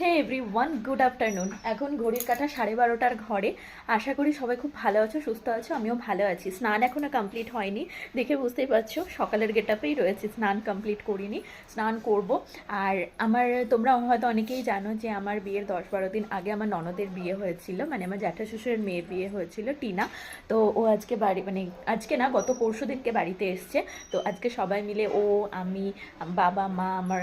Hey everyone good afternoon. এখন ঘড়ির কাটা সাড়ে বারোটার ঘরে। আশা করি সবাই খুব ভালো আছো, সুস্থ আছো, আমিও ভালো আছি। স্নান এখনও কমপ্লিট হয়নি, দেখে বুঝতেই পারছ, সকালের গেট আপেই রয়েছে, স্নান কমপ্লিট করিনি, স্নান করব। আর আমার, তোমরা হয়তো অনেকেই জানো যে আমার বিয়ের দশ বারো দিন আগে আমার ননদের বিয়ে হয়েছিল মানে আমার জ্যাঠা শ্বশুরের মেয়ের বিয়ে হয়েছিল, টিনা। তো ও আজকে বাড়ি মানে আজকে না, গত পরশু দিনকে বাড়িতে এসছে। তো আজকে সবাই মিলে ও, আমি, বাবা, মা, আমার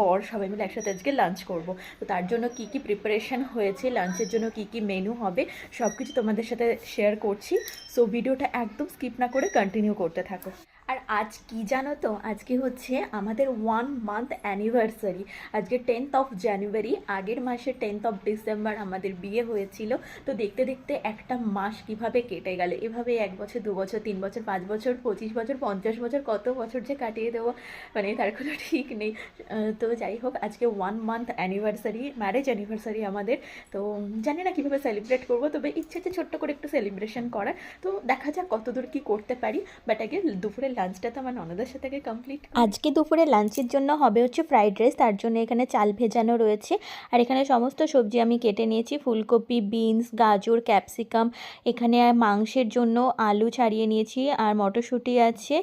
বর সবাই মিলে একসাথে আজকে লাঞ্চ করব। তো তার জন্য কি কি প্রিপারেশান হয়েছে? লাঞ্চের জন্য কি কি মেনু হবে? সব কিছু তোমাদের সাথে শেয়ার করছি। সো ভিডিওটা একদম স্কিপ না করে কন্টিনিউ করতে থাকো। আর আজ কি জানো তো? আজকে হচ্ছে আমাদের ওয়ান মান্থ অ্যানিভার্সারি আজকে টেন্থ অফ জানুয়ারি আগের মাসে টেন্থ অফ ডিসেম্বর আমাদের বিয়ে হয়েছিল। তো দেখতে দেখতে একটা মাস কীভাবে কেটে গেল? এভাবে এক বছর, দু বছর, তিন বছর, পাঁচ বছর, পঁচিশ বছর, পঞ্চাশ বছর, কত বছর যে কাটিয়ে দেবো? মানে তার কোনো ঠিক নেই। তো যাই হোক, আজকে one month anniversary marriage anniversary আমাদের। তো জানি না কীভাবে সেলিব্রেট করব, তবে ইচ্ছে আছে ছোট্ট করে একটু সেলিব্রেশন করার। তো দেখা যাক কতদূর কী করতে পারি। বাট আগে দুপুরের লাঞ্চটা তো আমার ননদের সাথে আগে কমপ্লিট আজকে দুপুরে লাঞ্চের জন্য হবে হচ্ছে ফ্রাইড রাইস তার জন্য এখানে চাল ভেজানো রয়েছে। আর এখানে সমস্ত সবজি আমি কেটে নিয়েছি ফুলকপি বিনস গাজর ক্যাপসিকাম এখানে মাংসের জন্য আলু ছাড়িয়ে নিয়েছি আর মটরশুঁটি আছে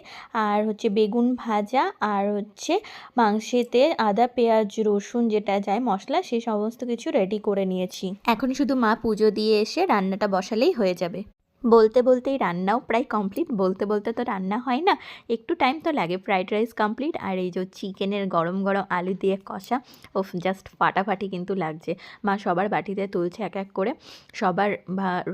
আর হচ্ছে বেগুন ভাজা আর হচ্ছে মাংসেতে আদা পেঁয়াজ রসুন যেটা যায় মশলা সেই সমস্ত কিছু রেডি করে নিয়েছি। এখন শুধু মা পুজো দিয়ে এসে রান্নাটা বসালেই হয়ে যাবে। বলতে বলতেই রান্নাও প্রায় কমপ্লিট বলতে বলতে তো রান্না হয় না। একটু টাইম তো লাগে। ফ্রাইড রাইস কমপ্লিট আর এই যে চিকেনের গরম গরম আলু দিয়ে কষা ও জাস্ট ফাটাফাটি কিন্তু লাগছে। মা সবার বাটিতে তুলছে এক এক করে। সবার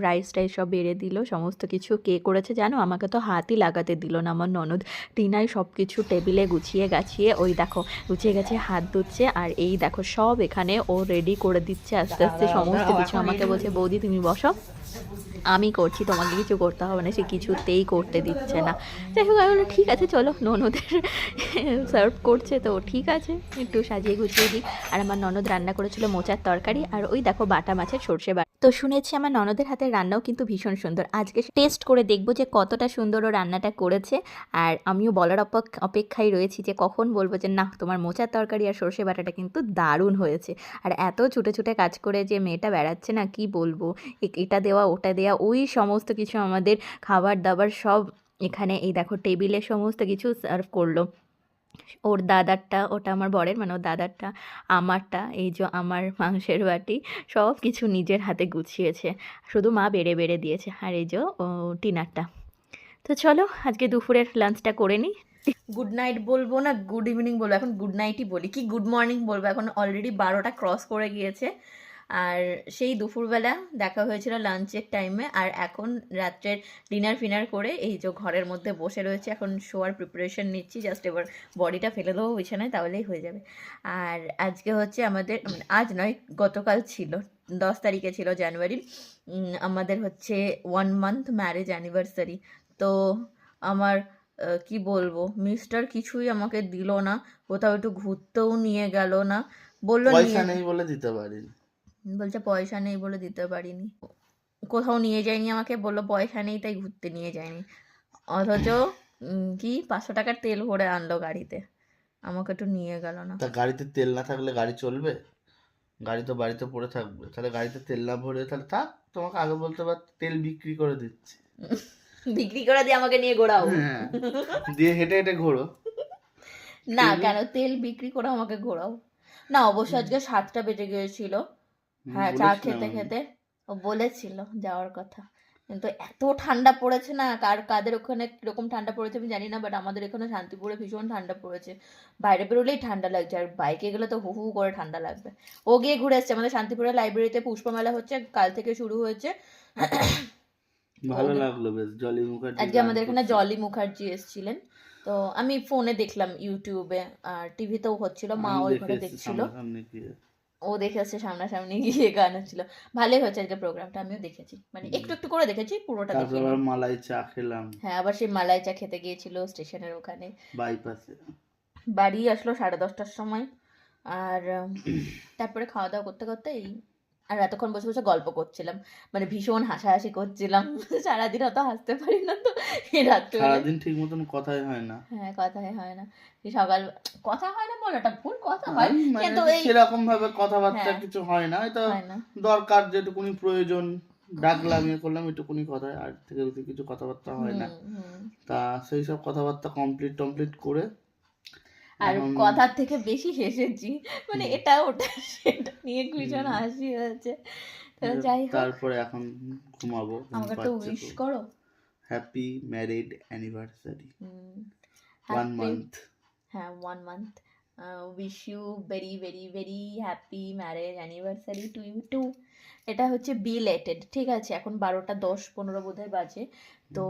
রাইস টাইস সব বেড়ে দিল। সমস্ত কিছু কে করেছে জানো? আমাকে তো হাতই লাগাতে দিল না। আমার ননদ টিনাই সব কিছু টেবিলে গুছিয়ে গাছিয়ে ওই দেখো গুছিয়ে গেছে হাত ধুচ্ছে। আর এই দেখো সব এখানে ও রেডি করে দিচ্ছে আস্তে আস্তে। সমস্ত কিছু আমাকে বলছে বৌদি তুমি বসো। আমি করছি, তোমাকে কিছু করতে হবে না, সে কিছুতেই করতে দিচ্ছে না। যাই হোক, আমি ঠিক আছে, চলো। ননদের সার্ভ করছে, তো ঠিক আছে, একটু সাজিয়ে গুছিয়ে দিই। আর আমার ননদ রান্না করেছিল মোচার তরকারি, আর ওই দেখো বাটা মাছের সর্ষে বাটা। তো শুনেছি আমার ননদের হাতের রান্নাও কিন্তু ভীষণ সুন্দর। আজকে টেস্ট করে দেখব যে কতটা সুন্দর ও রান্নাটা করেছে। আর আমিও বলার অপেক- অপেক্ষায় রয়েছি যে কখন বলব যে না তোমার মোচার তরকারি আর সর্ষে বাটাটা কিন্তু দারুণ হয়েছে। আর এত ছুটে ছুটে কাজ করে যে মেয়েটা বেড়াচ্ছে না, কি বলব? এটা দেওয়া, ওটা দেওয়া, ওই সমস্ত কিছু আমাদের খাবার দাবার সব এখানে এই দেখো টেবিলে সমস্ত কিছু সার্ভ করল। ওর দাদারটা, ওটা আমার বরের মানে ওর দাদারটা, আমারটা, এই যে আমার মাংসের বাটি সব কিছু নিজের হাতে গুছিয়েছে। শুধু মা বেড়ে বেড়ে দিয়েছে। আর এই যে টিনারটা তো চলো, আজকে দুপুরের লাঞ্চটা করে নিই। গুড নাইট বলব না গুড ইভিনিং বলব। এখন গুড নাইটই বলি। কি গুড মর্নিং বলব? এখন অলরেডি বারোটা ক্রস করে গিয়েছে। আর সেই দুপুরবেলা দেখা হয়েছিল লাঞ্চের টাইমে আর এখন রাত্রের ডিনার ফিনার করে এই যে ঘরের মধ্যে বসে রয়েছে এখন শোয়ার প্রিপারেশন নিচ্ছি জাস্ট এবার বডিটা ফেলে দেবো বিছানায় তাহলেই হয়ে যাবে। আর আজকে হচ্ছে আমাদের মানে আজ নয় গতকাল ছিল দশ তারিখে ছিল জানুয়ারির আমাদের হচ্ছে ওয়ান মান্থ ম্যারেজ অ্যানিভার্সারি তো আমার কি বলব মিস্টার কিছুই আমাকে দিল না কোথাও একটু ঘুরতেও নিয়ে গেল না বলল পয়সা নেই বলে দিতে পারি বলছে পয়সা নেই বলে দিতে পারিনি। কোথাও নিয়ে যায়নি আমাকে বলল পয়সা নেই তাই ঘুরতে নিয়ে যায়নি। অথচ কি পাঁচশো টাকার তেল ভরে আনলো গাড়িতে। আমাকে একটু নিয়ে গেল না। তা গাড়িতে তেল না থাকলে গাড়ি চলবে? গাড়ি তো বাড়িতে পড়ে থাকবে। তাহলে গাড়িতে তেল না ভরে তাহলে থাক তোমাকে আগে বলতে পার তেল বিক্রি করে দিচ্ছি। বিক্রি করে দিয়ে আমাকে নিয়ে ঘোরাও। হ্যাঁ দিয়ে হেঁটে হেঁটে ঘোরো। না কেন তেল বিক্রি করে আমাকে ঘোরাও। না অবশ্য আজকে সাতটা বেজে গিয়েছিল। হ্যাঁ চা খেতে খেতে ও বলেছিল যাওয়ার কথা। কিন্তু এত ঠান্ডা পড়েছে না কার কাদের ওখানে কীরকম ঠান্ডা পড়েছে আমি জানি না বাট আমাদের এখানে শান্তিপুরে ভীষণ ঠান্ডা পড়েছে। বাইরে বেরোলেই ঠান্ডা লাগছে আর বাইকে গেলে তো হু হু করে ঠান্ডা লাগবে। ও গিয়ে ঘুরে এসছে আমাদের শান্তিপুরের লাইব্রেরিতে পুষ্পমেলা হচ্ছে কাল থেকে শুরু হয়েছে। ভালো লাগল বেশ জলি মুখার্জি আজকে আমাদের এখানে জলি মুখার্জি এসেছিলেন। তো আমি ফোনে দেখলাম ইউটিউবে আর টিভিতেও হচ্ছিল মা ওই ঘরে দেখছিল। ও দেখে আসছে সামনাসামনি গিয়ে গান হচ্ছিল। ভালোই হয়েছে আজকে প্রোগ্রামটা আমিও দেখেছি। মানে একটু একটু করে দেখেছি পুরোটা তারপর আবার মালাই চা খেলাম। হ্যাঁ আবার সেই মালাই চা খেতে গিয়েছিল স্টেশনের ওখানে। বাইপাসে বাড়ি আসলো সাড়ে দশটার সময়। আর তারপরে খাওয়া দাওয়া করতে করতে এই আর এতক্ষণ বসে বসে গল্প করছিলাম। মানে ভীষণ হাসাহাসি করছিলাম। সারাদিন অত হাসতে পারি না তো। এই সারাদিন ঠিক মতন কথাই হয় না। হ্যাঁ কথাই হয় না। সকাল কথা হয় না বলাটা ভুল কথা হয়। মানে কিন্তু এই সেরকম ভাবে কথাবার্তা হ্যাঁ। কিছু হয় না হয় না। দরকার যেটুকুনি প্রয়োজন ডাকলাম ইয়ে করলাম এটুকুনি কথা আর থেকে বেশি কিছু কথাবার্তা হয় না। তা সেই সব কথাবার্তা কমপ্লিট টমপ্লিট করে আর কথার থেকে বেশি হেসেছি মানে এটা ওটা সেটা নিয়ে ভীষণ হাসি হয়েছে। যাই হোক। তারপরে এখন ঘুমাবো আমাকে একটু উইশ করো। Happy married anniversary one month হ্যাঁ one month wish you very very very happy marriage anniversary to you too এটা হচ্ছে বিলেটেড ঠিক আছে? এখন বারোটা দশ পনেরো বোধহয় বাজে। তো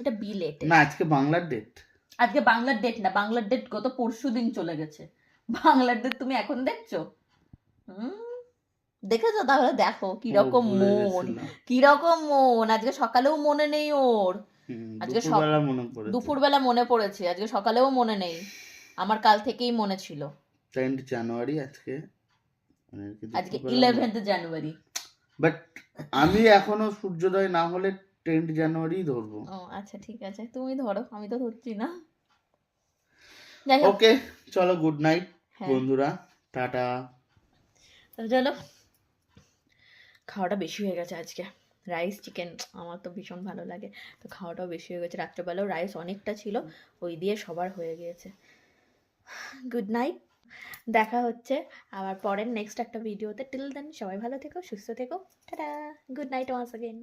এটা বিলেটেড না আজকে বাংলার ডেট আজকে বাংলার ডেট না বাংলার ডেট গত পরশু দিন চলে গেছে। বাংলার ডেট তুমি এখন দেখছ? হুম? দেখেছ? তাহলে দেখো কীরকম মন কীরকম মন। আজকে সকালেও মনে নেই ওর। আজকে মনে দুপুরবেলা মনে পড়েছে আজকে সকালেও মনে নেই। আমার কাল থেকেই মনে ছিল। টেন্থ জানুয়ারি আজকে। মানে আজকে ইলেভেন্থ জানুয়ারি বাট আমি এখনও সূর্যোদয় না হলে টেন্থ জানুয়ারি ধরবো। ও আচ্ছা ঠিক আছে। তুমি ধরো আমি তো ধরছি না। ওকে চলো গুড নাইট হ্যাঁ। বন্ধুরা। টাটা। তো চলো খাওয়াটা বেশি হয়ে গেছে আজকে। রাইস চিকেন আমার তো ভীষণ ভালো লাগে। তো খাওয়াটাও বেশি হয়ে গেছে। রাত্রেবেলাও রাইস অনেকটা ছিল ওই দিয়ে সবার হয়ে গিয়েছে। গুড নাইট দেখা হচ্ছে আবার পরের নেক্সট একটা ভিডিওতে টিল দেন সবাই ভালো থেকো, সুস্থ থেকো। Tata good night once again